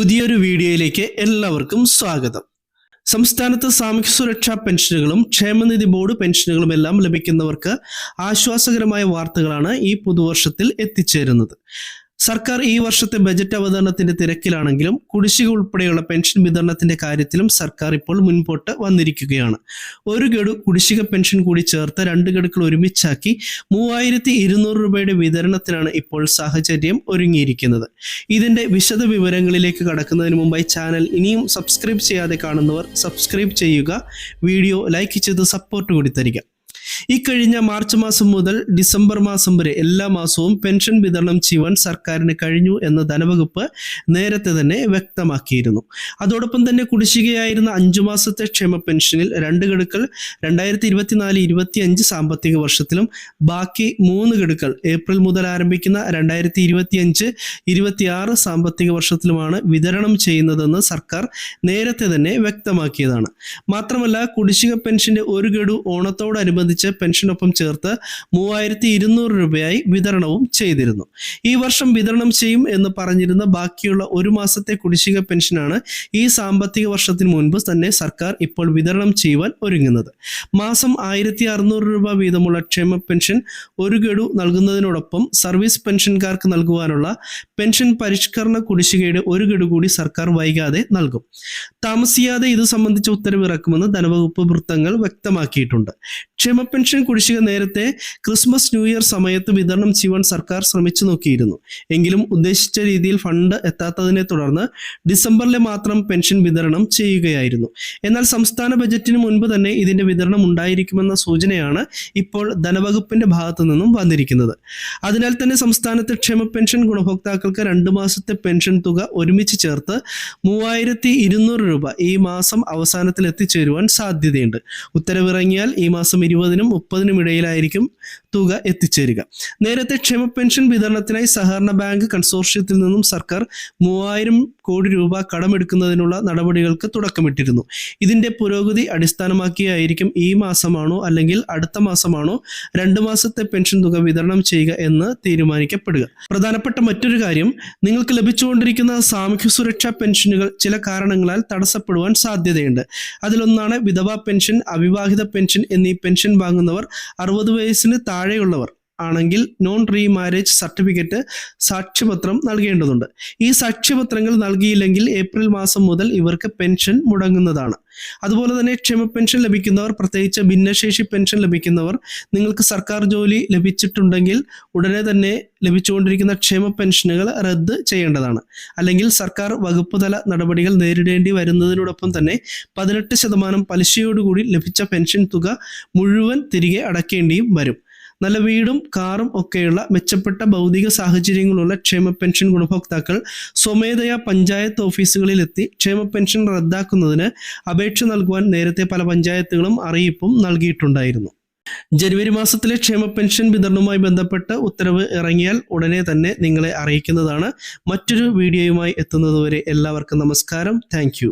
പുതിയൊരു വീഡിയോയിലേക്ക് എല്ലാവർക്കും സ്വാഗതം. സംസ്ഥാനത്ത് സാമൂഹ്യ സുരക്ഷാ പെൻഷനുകളും ക്ഷേമനിധി ബോർഡ് പെൻഷനുകളും എല്ലാം ലഭിക്കുന്നവർക്ക് ആശ്വാസകരമായ വാർത്തകളാണ് ഈ പുതുവർഷത്തിൽ എത്തിച്ചേരുന്നത്. സർക്കാർ ഈ വർഷത്തെ ബജറ്റ് അവതരണത്തിന്റെ തിരക്കിലാണെങ്കിലും കുടിശ്ശിക ഉൾപ്പെടെയുള്ള പെൻഷൻ വിതരണത്തിന്റെ കാര്യത്തിലും സർക്കാർ ഇപ്പോൾ മുൻപോട്ട് വന്നിരിക്കുകയാണ്. ഒരു ഗഡു കുടിശ്ശിക പെൻഷൻ കൂടി ചേർത്ത് രണ്ട് ഗഡുക്കൾ ഒരുമിച്ചാക്കി മൂവായിരത്തി ഇരുന്നൂറ് രൂപയുടെ വിതരണത്തിനാണ് ഇപ്പോൾ സാഹചര്യം ഒരുങ്ങിയിരിക്കുന്നത്. ഇതിന്റെ വിശദ വിവരങ്ങളിലേക്ക് കടക്കുന്നതിന് മുമ്പായി ചാനൽ ഇനിയും സബ്സ്ക്രൈബ് ചെയ്യാതെ കാണുന്നവർ സബ്സ്ക്രൈബ് ചെയ്യുക വീഡിയോ ലൈക്ക് ചെയ്ത് സപ്പോർട്ട് കൂടി തരിക. ഇക്കഴിഞ്ഞ മാർച്ച് മാസം മുതൽ ഡിസംബർ മാസം വരെ എല്ലാ മാസവും പെൻഷൻ വിതരണം ചെയ്യുവാൻ സർക്കാരിന് കഴിഞ്ഞു എന്ന് ധനവകുപ്പ് നേരത്തെ തന്നെ വ്യക്തമാക്കിയിരുന്നു. അതോടൊപ്പം തന്നെ കുടിശ്ശികയായിരുന്ന അഞ്ചു മാസത്തെ ക്ഷേമ പെൻഷനിൽ രണ്ട് ഗഡുക്കൾ രണ്ടായിരത്തി ഇരുപത്തിനാല് ഇരുപത്തി അഞ്ച് സാമ്പത്തിക വർഷത്തിലും ബാക്കി മൂന്ന് ഗഡുക്കൾ ഏപ്രിൽ മുതൽ ആരംഭിക്കുന്ന രണ്ടായിരത്തി ഇരുപത്തിയഞ്ച് ഇരുപത്തിയാറ് സാമ്പത്തിക വർഷത്തിലുമാണ് വിതരണം ചെയ്യുന്നതെന്ന് സർക്കാർ നേരത്തെ തന്നെ വ്യക്തമാക്കിയതാണ്. മാത്രമല്ല കുടിശ്ശിക പെൻഷന്റെ ഒരു ഗഡു ഓണത്തോടനുബന്ധിച്ച് പെൻഷനൊപ്പം ചേർത്ത് മൂവായിരത്തി ഇരുന്നൂറ് രൂപയായി വിതരണവും ചെയ്തിരുന്നു. ഈ വർഷം വിതരണം ചെയ്യും എന്ന് പറഞ്ഞിരുന്ന ബാക്കിയുള്ള ഒരു മാസത്തെ കുടിശ്ശിക പെൻഷനാണ് ഈ സാമ്പത്തിക വർഷത്തിന് മുൻപ് തന്നെ സർക്കാർ ഇപ്പോൾ വിതരണം ചെയ്യുവാൻ ഒരുങ്ങുന്നത്. മാസം ആയിരത്തി അറുന്നൂറ് രൂപ വീതമുള്ള ക്ഷേമ പെൻഷൻ ഒരു ഗഡു നൽകുന്നതിനോടൊപ്പം സർവീസ് പെൻഷൻകാർക്ക് നൽകുവാനുള്ള പെൻഷൻ പരിഷ്കരണ കുടിശ്ശികയുടെ ഒരു ഗഡു കൂടി സർക്കാർ വൈകാതെ നൽകും. താമസിയാതെ ഇത് സംബന്ധിച്ച ഉത്തരവ് ഇറക്കുമെന്ന് ധനവകുപ്പ് വൃത്തങ്ങൾ വ്യക്തമാക്കിയിട്ടുണ്ട്. ക്ഷേമ പെൻഷൻ കുടിശ്ശിക നേരത്തെ ക്രിസ്മസ് ന്യൂ ഇയർ സമയത്ത് വിതരണം ചെയ്യുവാൻ സർക്കാർ ശ്രമിച്ചു നോക്കിയിരുന്നു. എങ്കിലും ഉദ്ദേശിച്ച രീതിയിൽ ഫണ്ട് എത്താത്തതിനെ തുടർന്ന് ഡിസംബറിലെ മാത്രം പെൻഷൻ വിതരണം ചെയ്യുകയായിരുന്നു. എന്നാൽ സംസ്ഥാന ബജറ്റിന് മുൻപ് തന്നെ ഇതിന്റെ വിതരണം ഉണ്ടായിരിക്കുമെന്ന സൂചനയാണ് ഇപ്പോൾ ധനവകുപ്പിന്റെ ഭാഗത്തു നിന്നും വന്നിരിക്കുന്നത്. അതിനാൽ തന്നെ സംസ്ഥാനത്തെ ക്ഷേമ പെൻഷൻ ഗുണഭോക്താക്കൾക്ക് രണ്ട് മാസത്തെ പെൻഷൻ തുക ഒരുമിച്ച് ചേർത്ത് മൂവായിരത്തി ഇരുന്നൂറ് രൂപ ഈ മാസം അവസാനത്തിൽ എത്തിച്ചേരുവാൻ സാധ്യതയുണ്ട്. ഉത്തരവിറങ്ങിയാൽ ഈ മാസം ഇരുപതിനും മുപ്പതിനും ഇടയിലായിരിക്കും തുക എത്തിച്ചേരുക. നേരത്തെ ക്ഷേമ പെൻഷൻ വിതരണത്തിനായി സഹകരണ ബാങ്ക് കൺസോർഷ്യത്തിൽ നിന്നും സർക്കാർ മൂവായിരം കോടി രൂപ കടമെടുക്കുന്നതിനുള്ള നടപടികൾക്ക് തുടക്കമിട്ടിരുന്നു. ഇതിന്റെ പുരോഗതി അടിസ്ഥാനമാക്കിയായിരിക്കും ഈ മാസമാണോ അല്ലെങ്കിൽ അടുത്ത മാസമാണോ രണ്ട് മാസത്തെ പെൻഷൻ തുക വിതരണം ചെയ്യുക എന്ന് തീരുമാനിക്കപ്പെടുക. പ്രധാനപ്പെട്ട മറ്റൊരു കാര്യം നിങ്ങൾക്ക് ലഭിച്ചുകൊണ്ടിരിക്കുന്ന സാമൂഹ്യ സുരക്ഷാ പെൻഷനുകൾ ചില കാരണങ്ങളാൽ തടസ്സപ്പെടുവാൻ സാധ്യതയുണ്ട്. അതിലൊന്നാണ് വിധവാ പെൻഷൻ അവിവാഹിത പെൻഷൻ എന്നീ പെൻഷൻ വാങ്ങുന്നവർ അറുപത് വയസ്സിന് താഴെയുള്ളവർ. ആണെങ്കിൽ നോൺ റീ മാരേജ് സർട്ടിഫിക്കറ്റ് സാക്ഷ്യപത്രം നൽകേണ്ടതുണ്ട്. ഈ സാക്ഷ്യപത്രങ്ങൾ നൽകിയില്ലെങ്കിൽ ഏപ്രിൽ മാസം മുതൽ ഇവർക്ക് പെൻഷൻ മുടങ്ങുന്നതാണ്. അതുപോലെ തന്നെ ക്ഷേമ പെൻഷൻ ലഭിക്കുന്നവർ പ്രത്യേകിച്ച് ഭിന്നശേഷി പെൻഷൻ ലഭിക്കുന്നവർ നിങ്ങൾക്ക് സർക്കാർ ജോലി ലഭിച്ചിട്ടുണ്ടെങ്കിൽ ഉടനെ തന്നെ ലഭിച്ചുകൊണ്ടിരിക്കുന്ന ക്ഷേമ പെൻഷനുകൾ റദ്ദ് ചെയ്യേണ്ടതാണ്. അല്ലെങ്കിൽ സർക്കാർ വകുപ്പ് തല നടപടികൾ നേരിടേണ്ടി വരുന്നതിനോടൊപ്പം തന്നെ പതിനെട്ട് ശതമാനം പലിശയോടുകൂടി ലഭിച്ച പെൻഷൻ തുക മുഴുവൻ തിരികെ അടയ്ക്കേണ്ടിയും വരും. നല്ല വീടും കാറും ഒക്കെയുള്ള മെച്ചപ്പെട്ട ഭൗതിക സാഹചര്യങ്ങളുള്ള ക്ഷേമ പെൻഷൻ ഗുണഭോക്താക്കൾ സ്വമേധയാ പഞ്ചായത്ത് ഓഫീസുകളിൽ എത്തി ക്ഷേമ പെൻഷൻ റദ്ദാക്കുന്നതിന് അപേക്ഷ നൽകുവാൻ നേരത്തെ പല പഞ്ചായത്തുകളും അറിയിപ്പും നൽകിയിട്ടുണ്ടായിരുന്നു. ജനുവരി മാസത്തിലെ ക്ഷേമ പെൻഷൻ വിതരണവുമായി ബന്ധപ്പെട്ട് ഉത്തരവ് ഇറങ്ങിയാൽ ഉടനെ തന്നെ നിങ്ങളെ അറിയിക്കുന്നതാണ്. മറ്റൊരു വീഡിയോയുമായി എത്തുന്നതുവരെ എല്ലാവർക്കും നമസ്കാരം. താങ്ക്